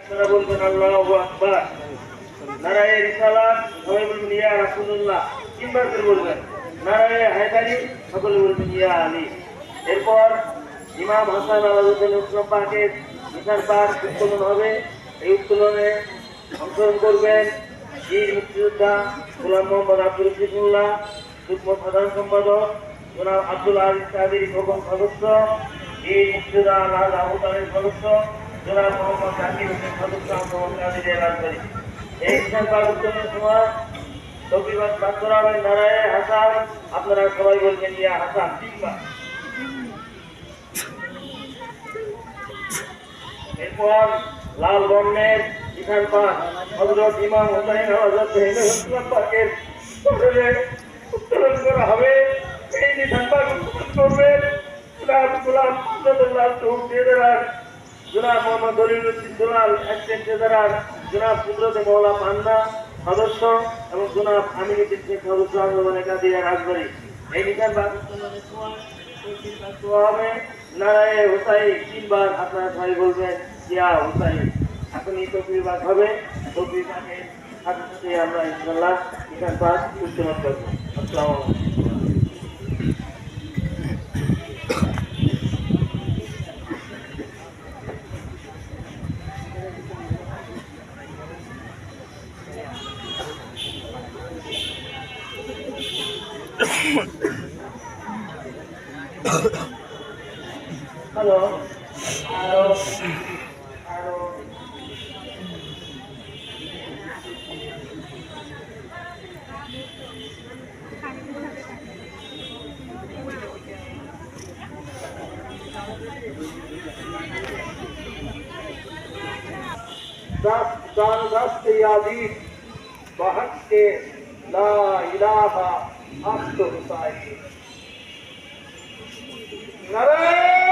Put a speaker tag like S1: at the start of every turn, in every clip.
S1: আপনারা বলবেন, আল্লাহু আকবার। নারায়ে রিসালাত সবাই বলবেন ইয়া রাসূলুল্লাহ। তিনবার করে বলবেন, নারায়ে হায়দারি, সকলে বলবেন, ইয়া আলী। এরপর ইমাম হাসান আলাউদ্দিন ইসলাম পাকের নিশান পাক উত্তোলন হবে। এই উত্তোলনে অংশগ্রহণ করবেন বীর মুক্তিযোদ্ধা গোলাম মোহাম্মদ আব্দুল রফিকুল্লাহ যুগ্ম সাধারণ সম্পাদক জনাব আব্দুল আজিজ কাদের প্রথম সদস্য, বীর মুক্তিযোদ্ধা লাল আবু তালের সদস্য জনাব মোহাম্মদ জাকির হোসেন সদস্য মোহাম্মদ কাদের রাজবাড়ি এই পাক উত্তোলনের সময় তকরিবাদ করা হবে নারায়ে হাসান, আপনারা সবাই বলবেন, ইয়া এরপর লাল বর্ণের ইখান হজরত ইমাম উত্তোলন করা হবে। এই নিশান পাক উত্তোলন করবেন। গোলাম চৌধুরীর জনাব মোহাম্মদ দলিলুদ্দিন দুলাল অ্যাসিস্ট্যান্ট ট্রেজারার জনাব কুদরতে মৌলা পান্না সদস্য, এবং জনাব আমিনুদ্দিন শেখ সদস্য আন্দোলন একাধিয়া রাজবাড়ি। এই করা হবে। নারায়ে হুসাইন তিনবার আপনারা সবাই বলবেন ইয়া হুসাইন। এখনই তকবির বাদ হবে। তকবির বাদের সাথে সাথে আমরা ইনশাল্লাহ এখান পাঠ উত্তোলন করব। আসসালামু हेलो दस दस यादी बहक के ला इलाहा obstacle beside you. Narayana!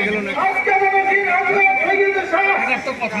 S1: ঢুকে গেল না কথা